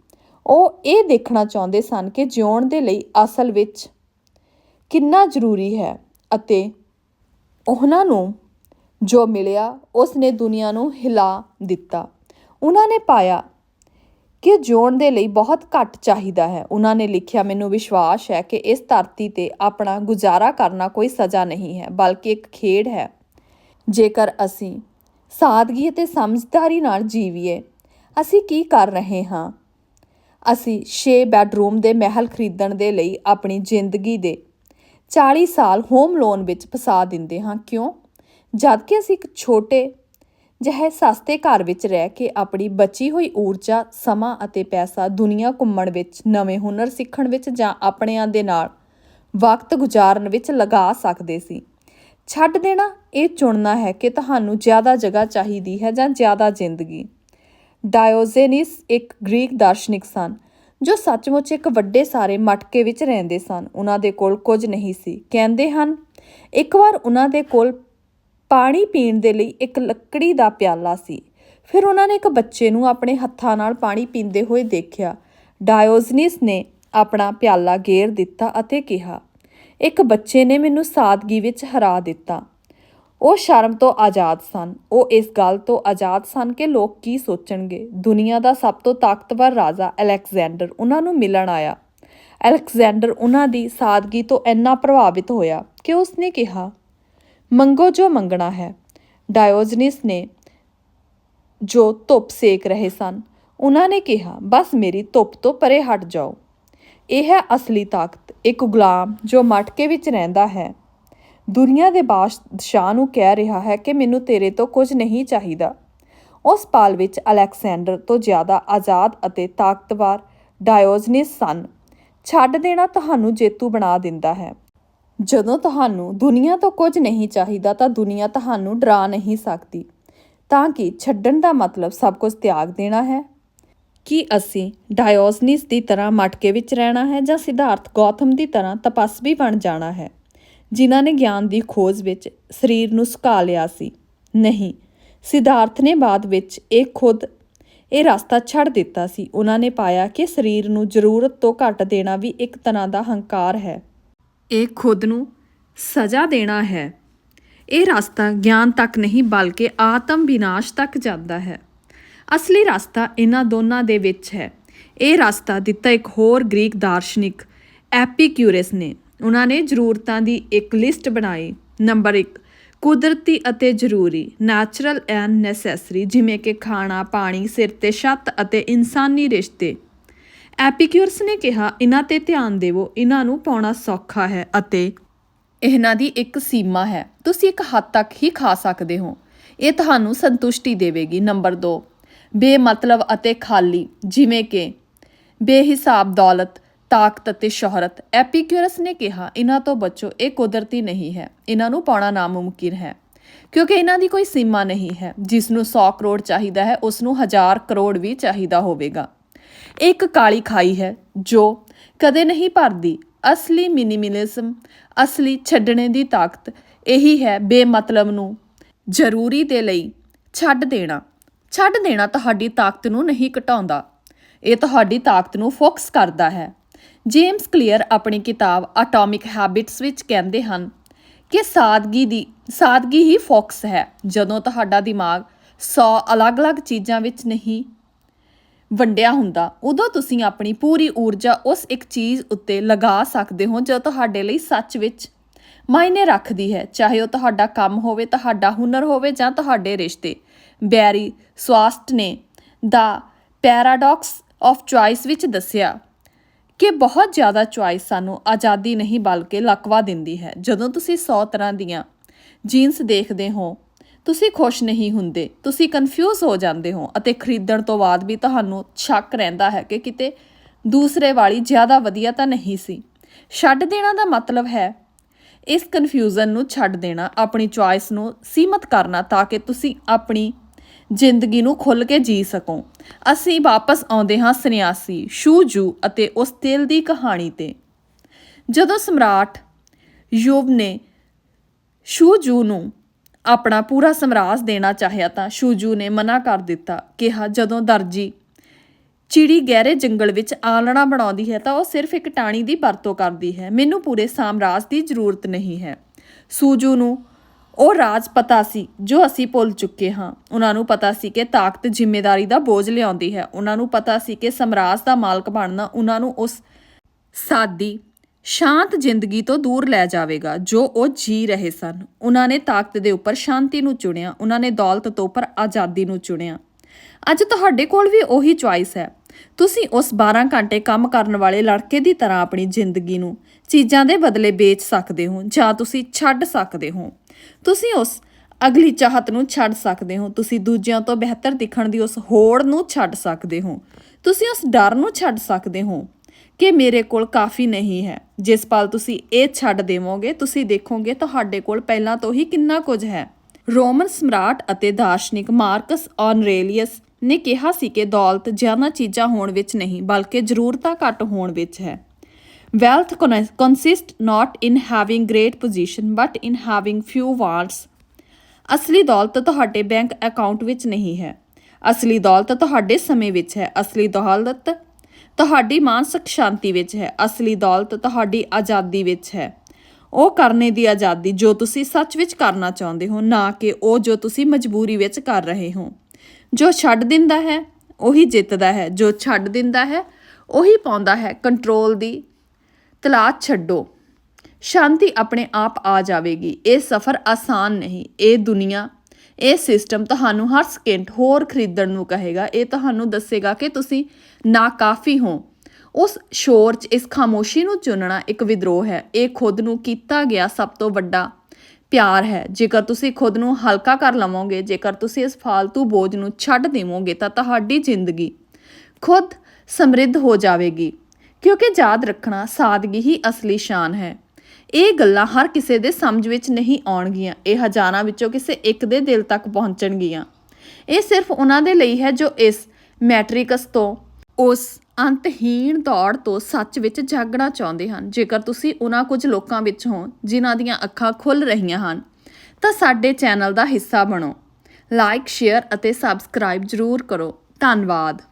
ਉਹ ਇਹ ਦੇਖਣਾ ਚਾਹੁੰਦੇ ਸਨ ਕਿ ਜਿਉਣ ਦੇ ਲਈ ਅਸਲ ਵਿੱਚ ਕਿੰਨਾ ਜ਼ਰੂਰੀ ਹੈ ਅਤੇ ਉਹਨਾਂ ਨੂੰ ਜੋ ਮਿਲਿਆ ਉਸ ਨੇ ਦੁਨੀਆ ਨੂੰ ਹਿਲਾ ਦਿੱਤਾ। ਉਹਨਾਂ ਨੇ ਪਾਇਆ ਕਿ ਜਿਉਣ ਦੇ ਲਈ ਬਹੁਤ ਘੱਟ ਚਾਹੀਦਾ ਹੈ। ਉਹਨਾਂ ਨੇ ਲਿਖਿਆ, ਮੈਨੂੰ ਵਿਸ਼ਵਾਸ ਹੈ ਕਿ ਇਸ ਧਰਤੀ ਤੇ ਆਪਣਾ ਗੁਜ਼ਾਰਾ ਕਰਨਾ ਕੋਈ ਸਜ਼ਾ ਨਹੀਂ ਹੈ, ਬਲਕਿ ਇੱਕ ਖੇਡ ਹੈ। ਜੇਕਰ ਅਸੀਂ ਸਾਦਗੀ ਅਤੇ ਸਮਝਦਾਰੀ ਨਾਲ ਜੀਵੀਏ, ਅਸੀਂ ਕੀ ਕਰ ਰਹੇ ਹਾਂ? ਅਸੀਂ 6 ਬੈਡਰੂਮ ਦੇ ਮਹਿਲ ਖਰੀਦਣ ਦੇ ਲਈ ਆਪਣੀ ਜ਼ਿੰਦਗੀ ਦੇ 40 ਸਾਲ ਹੋਮ ਲੋਨ ਵਿੱਚ ਫਸਾ ਦਿੰਦੇ ਹਾਂ। ਕਿਉਂ? ਜਦ ਕਿ ਅਸੀਂ ਇੱਕ ਛੋਟੇ ਜਿਹੇ ਸਸਤੇ ਘਰ ਵਿੱਚ ਰਹਿ ਕੇ ਆਪਣੀ ਬਚੀ ਹੋਈ ਊਰਜਾ, ਸਮਾਂ ਅਤੇ ਪੈਸਾ ਦੁਨੀਆ ਘੁੰਮਣ ਵਿੱਚ, ਨਵੇਂ ਹੁਨਰ ਸਿੱਖਣ ਵਿੱਚ ਜਾਂ ਆਪਣਿਆਂ ਦੇ ਨਾਲ ਵਕਤ ਗੁਜ਼ਾਰਨ ਵਿੱਚ ਲਗਾ ਸਕਦੇ ਸੀ। ਛੱਡ ਦੇਣਾ, ਇਹ ਚੁਣਨਾ ਹੈ ਕਿ ਤੁਹਾਨੂੰ ਜ਼ਿਆਦਾ ਜਗ੍ਹਾ ਚਾਹੀਦੀ ਹੈ ਜਾਂ ਜ਼ਿਆਦਾ ਜ਼ਿੰਦਗੀ। ਡਾਇਓਜੇਨਿਸ ਇੱਕ ਗ੍ਰੀਕ ਦਾਰਸ਼ਨਿਕ ਸਨ, ਜੋ ਸੱਚਮੁੱਚ ਇੱਕ ਵੱਡੇ ਸਾਰੇ ਮਟਕੇ ਵਿੱਚ ਰਹਿੰਦੇ ਸਨ। ਉਹਨਾਂ ਦੇ ਕੋਲ ਕੁਝ ਨਹੀਂ ਸੀ। ਕਹਿੰਦੇ ਹਨ, ਇੱਕ ਵਾਰ ਉਹਨਾਂ ਦੇ ਕੋਲ ਪਾਣੀ ਪੀਣ ਦੇ ਲਈ ਇੱਕ ਲੱਕੜੀ ਦਾ ਪਿਆਲਾ ਸੀ। ਫਿਰ ਉਹਨਾਂ ਨੇ ਇੱਕ ਬੱਚੇ ਨੂੰ ਆਪਣੇ ਹੱਥਾਂ ਨਾਲ ਪਾਣੀ ਪੀਂਦੇ ਹੋਏ ਦੇਖਿਆ। ਡਾਇਓਜਨਿਸ ਨੇ ਆਪਣਾ ਪਿਆਲਾ ਗੇਰ ਦਿੱਤਾ ਅਤੇ ਕਿਹਾ, ਇੱਕ ਬੱਚੇ ਨੇ ਮੈਨੂੰ ਸਾਦਗੀ ਵਿੱਚ ਹਰਾ ਦਿੱਤਾ। ਉਹ ਸ਼ਰਮ ਤੋਂ ਆਜ਼ਾਦ ਸਨ। ਉਹ ਇਸ ਗੱਲ ਤੋਂ ਆਜ਼ਾਦ ਸਨ ਕਿ ਲੋਕ ਕੀ ਸੋਚਣਗੇ। ਦੁਨੀਆ ਦਾ ਸਭ ਤੋਂ ਤਾਕਤਵਰ ਰਾਜਾ ਅਲੈਗਜ਼ੈਂਡਰ ਉਹਨਾਂ ਨੂੰ ਮਿਲਣ ਆਇਆ। ਅਲੈਗਜ਼ੈਂਡਰ ਉਹਨਾਂ ਦੀ ਸਾਦਗੀ ਤੋਂ ਇੰਨਾ ਪ੍ਰਭਾਵਿਤ ਹੋਇਆ ਕਿ ਉਸਨੇ ਕਿਹਾ ਮੰਗੋ ਜੋ ਮੰਗਣਾ ਹੈ। ਡਾਇਓਜਨਿਸ ਨੇ ਜੋ ਧੁੱਪ ਸੇਕ ਰਹੇ ਸਨ, ਉਹਨਾਂ ਨੇ ਕਿਹਾ, ਬਸ ਮੇਰੀ ਧੁੱਪ ਤੋਂ ਪਰੇ ਹਟ ਜਾਓ। ਇਹ ਹੈ ਅਸਲੀ ਤਾਕਤ, ਇੱਕ ਗੁਲਾਮ ਜੋ ਮਟਕੇ ਵਿੱਚ ਰਹਿੰਦਾ ਹੈ। ਦੁਨੀਆ ਦੇ ਬਾਦਸ਼ਾਹ ਨੂੰ ਕਹਿ ਰਿਹਾ ਹੈ ਕਿ ਮੈਨੂੰ ਤੇਰੇ ਤੋਂ ਕੁਝ ਨਹੀਂ ਚਾਹੀਦਾ। ਉਸ ਪਾਲ ਵਿੱਚ ਅਲੈਕਸੈਂਡਰ ਤੋਂ ਜ਼ਿਆਦਾ ਆਜ਼ਾਦ ਅਤੇ ਤਾਕਤਵਰ ਡਾਇਓਜਨਿਸ ਸਨ। ਛੱਡ ਦੇਣਾ ਤੁਹਾਨੂੰ ਜੇਤੂ ਬਣਾ ਦਿੰਦਾ ਹੈ। ਜਦੋਂ ਤੁਹਾਨੂੰ ਦੁਨੀਆ ਤੋਂ ਕੁਝ ਨਹੀਂ ਚਾਹੀਦਾ ਤਾਂ ਦੁਨੀਆ ਤੁਹਾਨੂੰ ਡਰਾ ਨਹੀਂ ਸਕਦੀ। ਤਾਂ ਕਿ ਛੱਡਣ ਦਾ ਮਤਲਬ ਸਭ ਕੁਝ ਤਿਆਗ ਦੇਣਾ ਹੈ। ਕਿ ਅਸੀਂ ਡਾਇਓਜਨਿਸ ਦੀ ਤਰ੍ਹਾਂ ਮਟਕੇ ਵਿੱਚ ਰਹਿਣਾ ਹੈ ਜਾਂ ਸਿਧਾਰਥ ਗੌਤਮ ਦੀ ਤਰ੍ਹਾਂ ਤਪਸਵੀ ਬਣ ਜਾਣਾ ਹੈ? ਜਿਨ੍ਹਾਂ ਨੇ ਗਿਆਨ ਦੀ ਖੋਜ ਵਿੱਚ ਸਰੀਰ ਨੂੰ ਸੁਕਾ ਲਿਆ ਸੀ। ਨਹੀਂ, ਸਿਧਾਰਥ ਨੇ ਬਾਅਦ ਵਿੱਚ ਇਹ ਖੁਦ, ਇਹ ਰਸਤਾ ਛੱਡ ਦਿੱਤਾ ਸੀ। ਉਹਨਾਂ ਨੇ ਪਾਇਆ ਕਿ ਸਰੀਰ ਨੂੰ ਜ਼ਰੂਰਤ ਤੋਂ ਘੱਟ ਦੇਣਾ ਵੀ ਇੱਕ ਤਰ੍ਹਾਂ ਦਾ ਹੰਕਾਰ ਹੈ। ਇਹ ਖੁਦ ਨੂੰ ਸਜ਼ਾ ਦੇਣਾ ਹੈ। ਇਹ ਰਸਤਾ ਗਿਆਨ ਤੱਕ ਨਹੀਂ ਬਲਕਿ ਆਤਮ ਵਿਨਾਸ਼ ਤੱਕ ਜਾਂਦਾ ਹੈ। ਅਸਲੀ ਰਸਤਾ ਇਹਨਾਂ ਦੋਨਾਂ ਦੇ ਵਿੱਚ ਹੈ। ਇਹ ਰਸਤਾ ਦਿੱਤਾ ਇੱਕ ਹੋਰ ਗ੍ਰੀਕ ਦਾਰਸ਼ਨਿਕ ਐਪੀਕਿਊਰਸ ਨੇ। ਉਹਨਾਂ ਨੇ ਜ਼ਰੂਰਤਾਂ ਦੀ ਇੱਕ ਲਿਸਟ ਬਣਾਈ। ਨੰਬਰ 1 ਕੁਦਰਤੀ ਅਤੇ ਜ਼ਰੂਰੀ ਨੈਚੁਰਲ ਐਂਡ ਨੈਸੈਸਰੀ ਜਿਵੇਂ ਕਿ ਖਾਣਾ, ਪਾਣੀ, ਸਿਰ ਤੇ ਛੱਤ ਅਤੇ ਇਨਸਾਨੀ ਰਿਸ਼ਤੇ। ਐਪੀਕਿਊਰਸ ਨੇ ਕਿਹਾ ਇਹਨਾਂ ਤੇ ਧਿਆਨ ਦੇਵੋ ਇਹਨਾਂ ਨੂੰ ਪਾਉਣਾ ਸੌਖਾ ਹੈ ਅਤੇ ਇਹਨਾਂ ਦੀ ਇੱਕ ਸੀਮਾ ਹੈ। ਤੁਸੀਂ ਇੱਕ ਹੱਦ ਤੱਕ ਹੀ ਖਾ ਸਕਦੇ ਹੋ। ਇਹ ਤੁਹਾਨੂੰ ਸੰਤੁਸ਼ਟੀ ਦੇਵੇਗੀ। ਨੰਬਰ 2 ਬੇਮਤਲਬ ਅਤੇ ਖਾਲੀ, ਜਿਵੇਂ ਕਿ ਬੇਹਿਸਾਬ ਦੌਲਤ, ਤਾਕਤ ਅਤੇ ਸ਼ੋਹਰਤ। ਐਪੀਕਿਊਰਸ ਨੇ ਕਿਹਾ ਇਹਨਾਂ ਤੋਂ ਬਚੋ, ਇਹ ਕੁਦਰਤੀ ਨਹੀਂ ਹੈ। ਇਹਨਾਂ ਨੂੰ ਪਾਉਣਾ ਨਾਮੁਮਕਿਨ ਹੈ, ਕਿਉਂਕਿ ਇਹਨਾਂ ਦੀ ਕੋਈ ਸੀਮਾ ਨਹੀਂ ਹੈ। ਜਿਸ ਨੂੰ 100 ਕਰੋੜ ਚਾਹੀਦਾ ਹੈ, ਉਸ ਨੂੰ 1000 ਕਰੋੜ ਵੀ ਚਾਹੀਦਾ ਹੋਵੇਗਾ। ਇੱਕ ਕਾਲੀ ਖਾਈ ਹੈ ਜੋ ਕਦੇ ਨਹੀਂ ਭਰਦੀ। ਅਸਲੀ ਮਿਨੀਮਲਿਜ਼ਮ, ਅਸਲੀ ਛੱਡਣੇ ਦੀ ਤਾਕਤ ਇਹੀ ਹੈ ਬੇਮਤਲਬ ਨੂੰ ਜ਼ਰੂਰੀ ਦੇ ਲਈ ਛੱਡ ਦੇਣਾ। ਛੱਡ ਦੇਣਾ ਤੁਹਾਡੀ ਤਾਕਤ ਨੂੰ ਨਹੀਂ ਘਟਾਉਂਦਾ। ਇਹ ਤੁਹਾਡੀ ਤਾਕਤ ਨੂੰ ਫੋਕਸ ਕਰਦਾ ਹੈ। ਜੇਮਸ ਕਲੀਅਰ ਆਪਣੀ ਕਿਤਾਬ ਐਟੋਮਿਕ ਹੈਬਿਟਸ ਵਿੱਚ ਕਹਿੰਦੇ ਹਨ ਕਿ ਸਾਦਗੀ ਦੀ ਸਾਦਗੀ ਹੀ ਫੋਕਸ ਹੈ। ਜਦੋਂ ਤੁਹਾਡਾ ਦਿਮਾਗ 100 ਅਲੱਗ-ਅਲੱਗ ਚੀਜ਼ਾਂ ਵਿੱਚ ਨਹੀਂ ਵੰਡਿਆ ਹੁੰਦਾ, ਉਦੋਂ ਤੁਸੀਂ ਆਪਣੀ ਪੂਰੀ ਊਰਜਾ ਉਸ ਇੱਕ ਚੀਜ਼ ਉੱਤੇ ਲਗਾ ਸਕਦੇ ਹੋ ਜੋ ਤੁਹਾਡੇ ਲਈ ਸੱਚ ਵਿੱਚ ਮਾਇਨੇ ਰੱਖਦੀ ਹੈ। ਚਾਹੇ ਉਹ ਤੁਹਾਡਾ ਕੰਮ ਹੋਵੇ, ਤੁਹਾਡਾ ਹੁਨਰ ਹੋਵੇ ਜਾਂ ਤੁਹਾਡੇ ਰਿਸ਼ਤੇ। ਬੈਰੀ ਸਵਾਸਟ ਨੇ ਦਾ ਪੈਰਾਡਾਕਸ ਆਫ ਚੁਆਇਸ ਵਿੱਚ ਦੱਸਿਆ ਕਿ ਬਹੁਤ ਜ਼ਿਆਦਾ ਚੁਆਇਸ ਸਾਨੂੰ ਆਜ਼ਾਦੀ ਨਹੀਂ ਬਲਕਿ ਲਕਵਾ ਦਿੰਦੀ ਹੈ। ਜਦੋਂ ਤੁਸੀਂ 100 ਤਰ੍ਹਾਂ ਦੀਆਂ ਜੀਨਸ ਦੇਖਦੇ ਹੋ ਤੁਸੀਂ ਖੁਸ਼ ਨਹੀਂ ਹੁੰਦੇ, ਤੁਸੀਂ ਕਨਫਿਊਜ਼ ਹੋ ਜਾਂਦੇ ਹੋ ਅਤੇ ਖਰੀਦਣ ਤੋਂ ਬਾਅਦ ਵੀ ਤੁਹਾਨੂੰ ਸ਼ੱਕ ਰਹਿੰਦਾ ਹੈ ਕਿ ਕਿਤੇ ਦੂਸਰੇ ਵਾਲੀ ਜ਼ਿਆਦਾ ਵਧੀਆ ਤਾਂ ਨਹੀਂ ਸੀ। ਛੱਡ ਦੇਣਾ ਦਾ ਮਤਲਬ ਹੈ, ਇਸ ਕਨਫਿਊਜ਼ਨ ਨੂੰ ਛੱਡ ਦੇਣਾ, ਆਪਣੀ ਚੁਆਇਸ ਨੂੰ ਸੀਮਤ ਕਰਨਾ ਤਾਂ ਕਿ ਤੁਸੀਂ ਆਪਣੀ ਜ਼ਿੰਦਗੀ ਨੂੰ ਖੁੱਲ੍ਹ ਕੇ ਜੀ ਸਕੋ। ਅਸੀਂ ਵਾਪਸ ਆਉਂਦੇ ਹਾਂ ਸੰਨਿਆਸੀ, ਸ਼ੂਜੂ ਅਤੇ ਉਸ ਤਿਲ ਦੀ ਕਹਾਣੀ ਤੇ। ਜਦੋਂ ਸਮਰਾਟ ਯੁਵ ਨੇ ਸ਼ੂਜੂ ਨੂੰ ਆਪਣਾ ਪੂਰਾ ਸਮਰਾਜ ਦੇਣਾ ਚਾਹਿਆ ਤਾਂ ਸ਼ੂਜੂ ਨੇ ਮਨਾ ਕਰ ਦਿੱਤਾ, ਕਿਹਾ, ਜਦੋਂ ਦਰਜੀ ਚਿੜੀ ਗਹਿਰੇ ਜੰਗਲ ਵਿੱਚ ਆਲਣਾ ਬਣਾਉਂਦੀ ਹੈ ਤਾਂ ਉਹ ਸਿਰਫ ਇੱਕ ਟਾਣੀ ਦੀ ਵਰਤੋਂ ਕਰਦੀ ਹੈ। ਮੈਨੂੰ ਪੂਰੇ ਸਾਮਰਾਜ ਦੀ ਜ਼ਰੂਰਤ ਨਹੀਂ ਹੈ। ਸੂਜੂ ਨੂੰ ਉਹ ਰਾਜ ਪਤਾ ਸੀ, ਜੋ ਅਸੀਂ ਭੁੱਲ ਚੁੱਕੇ ਹਾਂ। ਉਹਨਾਂ ਨੂੰ ਪਤਾ ਸੀ ਕਿ ਤਾਕਤ ਜ਼ਿੰਮੇਵਾਰੀ ਦਾ ਬੋਝ ਲਿਆਉਂਦੀ ਹੈ। ਉਹਨਾਂ ਨੂੰ ਪਤਾ ਸੀ ਕਿ ਸਮਰਾਜ ਦਾ ਮਾਲਕ ਬਣਨਾ, ਉਹਨਾਂ ਨੂੰ ਉਸ ਸਾਦੀ ਸ਼ਾਂਤ ਜ਼ਿੰਦਗੀ ਤੋਂ ਦੂਰ ਲੈ ਜਾਵੇਗਾ, ਜੋ ਉਹ ਜੀ ਰਹੇ ਸਨ। ਉਹਨਾਂ ਨੇ ਤਾਕਤ ਦੇ ਉੱਪਰ ਸ਼ਾਂਤੀ ਨੂੰ ਚੁਣਿਆ, ਉਹਨਾਂ ਨੇ ਦੌਲਤ ਤੋਂ ਉੱਪਰ ਆਜ਼ਾਦੀ ਨੂੰ ਚੁਣਿਆ। ਅੱਜ ਤੁਹਾਡੇ ਕੋਲ ਵੀ ਉਹੀ ਚੁਆਇਸ ਹੈ। ਤੁਸੀਂ ਉਸ 12 ਘੰਟੇ ਕੰਮ ਕਰਨ ਵਾਲੇ ਲੜਕੇ ਦੀ ਤਰ੍ਹਾਂ ਆਪਣੀ ਜ਼ਿੰਦਗੀ ਨੂੰ ਚੀਜ਼ਾਂ ਦੇ ਬਦਲੇ ਵੇਚ ਸਕਦੇ ਹੋ, ਜਾਂ ਤੁਸੀਂ ਛੱਡ ਸਕਦੇ ਹੋ। ਤੁਸੀਂ ਉਸ ਅਗਲੀ ਚਾਹਤ ਨੂੰ ਛੱਡ ਸਕਦੇ ਹੋ। ਤੁਸੀਂ ਦੂਜਿਆਂ ਤੋਂ ਬਿਹਤਰ ਦਿਖਣ ਦੀ ਉਸ ਹੋੜ ਨੂੰ ਛੱਡ ਸਕਦੇ ਹੋ। ਤੁਸੀਂ ਉਸ ਡਰ ਨੂੰ ਛੱਡ ਸਕਦੇ ਹੋ। ਕਿ ਮੇਰੇ ਕੋਲ ਕਾਫੀ ਨਹੀਂ ਹੈ। ਜਿਸ ਪਲ ਤੁਸੀਂ ਇਹ ਛੱਡ ਦੇਵੋਗੇ, ਤੁਸੀਂ ਦੇਖੋਗੇ ਤੁਹਾਡੇ ਕੋਲ ਪਹਿਲਾਂ ਤੋਂ ਹੀ ਕਿੰਨਾ ਕੁਝ ਹੈ। ਰੋਮਨ ਸਮਰਾਟ ਅਤੇ ਦਾਰਸ਼ਨਿਕ ਮਾਰਕਸ ਔਨਰੇਲੀਅਸ ਨੇ ਕਿਹਾ ਸੀ ਕਿ ਦੌਲਤ ਜ਼ਿਆਦਾ ਚੀਜ਼ਾਂ ਹੋਣ ਵਿੱਚ ਨਹੀਂ, ਬਲਕਿ ਜ਼ਰੂਰਤਾਂ ਘੱਟ ਹੋਣ ਵਿੱਚ ਹੈ। Wealth con- consists not in having great position, but in having few wants. ਅਸਲੀ ਦੌਲਤ ਤੁਹਾਡੇ ਬੈਂਕ ਅਕਾਊਂਟ ਵਿੱਚ ਨਹੀਂ ਹੈ। ਅਸਲੀ ਦੌਲਤ ਤੁਹਾਡੇ ਸਮੇਂ ਵਿੱਚ ਹੈ। ਅਸਲੀ ਦੌਲਤ ਤੁਹਾਡੀ ਮਾਨਸਿਕ ਸ਼ਾਂਤੀ ਵਿੱਚ ਹੈ, ਅਸਲੀ ਦੌਲਤ ਤੁਹਾਡੀ ਆਜ਼ਾਦੀ ਵਿੱਚ ਹੈ। ਉਹ ਕਰਨੇ ਦੀ ਆਜ਼ਾਦੀ ਜੋ ਤੁਸੀਂ ਸੱਚ ਵਿੱਚ ਕਰਨਾ ਚਾਹੁੰਦੇ ਹੋ, ਨਾ ਕਿ ਉਹ ਜੋ ਤੁਸੀਂ ਮਜਬੂਰੀ ਵਿੱਚ ਕਰ ਰਹੇ ਹੋ। ਜੋ ਛੱਡ ਦਿੰਦਾ ਹੈ, ਉਹੀ ਜਿੱਤਦਾ ਹੈ। ਜੋ ਛੱਡ ਦਿੰਦਾ ਹੈ, ਉਹੀ ਪਾਉਂਦਾ ਹੈ। ਕੰਟਰੋਲ ਦੀ ਤਲਾਸ਼ ਛੱਡੋ। ਸ਼ਾਂਤੀ ਆਪਣੇ ਆਪ ਆ ਜਾਵੇਗੀ। ਇਹ ਸਫ਼ਰ ਆਸਾਨ ਨਹੀਂ। ਇਹ ਦੁਨੀਆ, ਇਹ ਸਿਸਟਮ ਤੁਹਾਨੂੰ ਹਰ ਸਕਿੰਟ ਹੋਰ ਖਰੀਦਣ ਨੂੰ ਕਹੇਗਾ। ਇਹ ਤੁਹਾਨੂੰ ਦੱਸੇਗਾ ਕਿ ਤੁਸੀਂ ਨਾਕਾਫੀ ਹੋ ਉਸ ਸ਼ੋਰ 'ਚ ਇਸ ਖਾਮੋਸ਼ੀ ਨੂੰ ਚੁਣਨਾ ਇੱਕ ਵਿਦਰੋਹ ਹੈ। ਇਹ ਖੁਦ ਨੂੰ ਕੀਤਾ ਗਿਆ ਸਭ ਤੋਂ ਵੱਡਾ ਪਿਆਰ ਹੈ। ਜੇਕਰ ਤੁਸੀਂ ਖੁਦ ਨੂੰ ਹਲਕਾ ਕਰ ਲਵੋਗੇ, ਜੇਕਰ ਤੁਸੀਂ ਇਸ ਫਾਲਤੂ ਬੋਝ ਨੂੰ ਛੱਡ ਦੇਵੋਗੇ, ਤਾਂ ਤੁਹਾਡੀ ਜ਼ਿੰਦਗੀ ਖੁਦ ਸਮਰਿੱਧ ਹੋ ਜਾਵੇਗੀ। ਕਿਉਂਕਿ ਯਾਦ ਰੱਖਣਾ ਸਾਦਗੀ ਹੀ ਅਸਲੀ ਸ਼ਾਨ ਹੈ। ਇਹ ਗੱਲਾਂ ਹਰ ਕਿਸੇ ਦੇ ਸਮਝ ਵਿੱਚ ਨਹੀਂ ਆਉਣਗੀਆਂ। ਇਹ ਹਜ਼ਾਰਾਂ ਵਿੱਚੋਂ ਕਿਸੇ ਇੱਕ ਦੇ ਦਿਲ ਤੱਕ ਪਹੁੰਚਣਗੀਆਂ। ਇਹ ਸਿਰਫ ਉਹਨਾਂ ਦੇ ਲਈ ਹੈ ਜੋ ਇਸ ਮੈਟ੍ਰਿਕਸ ਤੋਂ ਉਸ ਅੰਤਹੀਣ ਦੌੜ ਤੋਂ ਸੱਚ ਵਿੱਚ ਜਾਗਣਾ ਚਾਹੁੰਦੇ ਹਨ। ਜੇਕਰ ਤੁਸੀਂ ਉਹਨਾਂ ਕੁਝ ਲੋਕਾਂ ਵਿੱਚ ਹੋ ਜਿਨ੍ਹਾਂ ਦੀਆਂ ਅੱਖਾਂ ਖੁੱਲ ਰਹੀਆਂ ਹਨ, ਤਾਂ ਸਾਡੇ ਚੈਨਲ ਦਾ ਹਿੱਸਾ ਬਣੋ। ਲਾਈਕ ਸ਼ੇਅਰ ਅਤੇ ਸਬਸਕ੍ਰਾਈਬ ਜ਼ਰੂਰ ਕਰੋ। ਧੰਨਵਾਦ।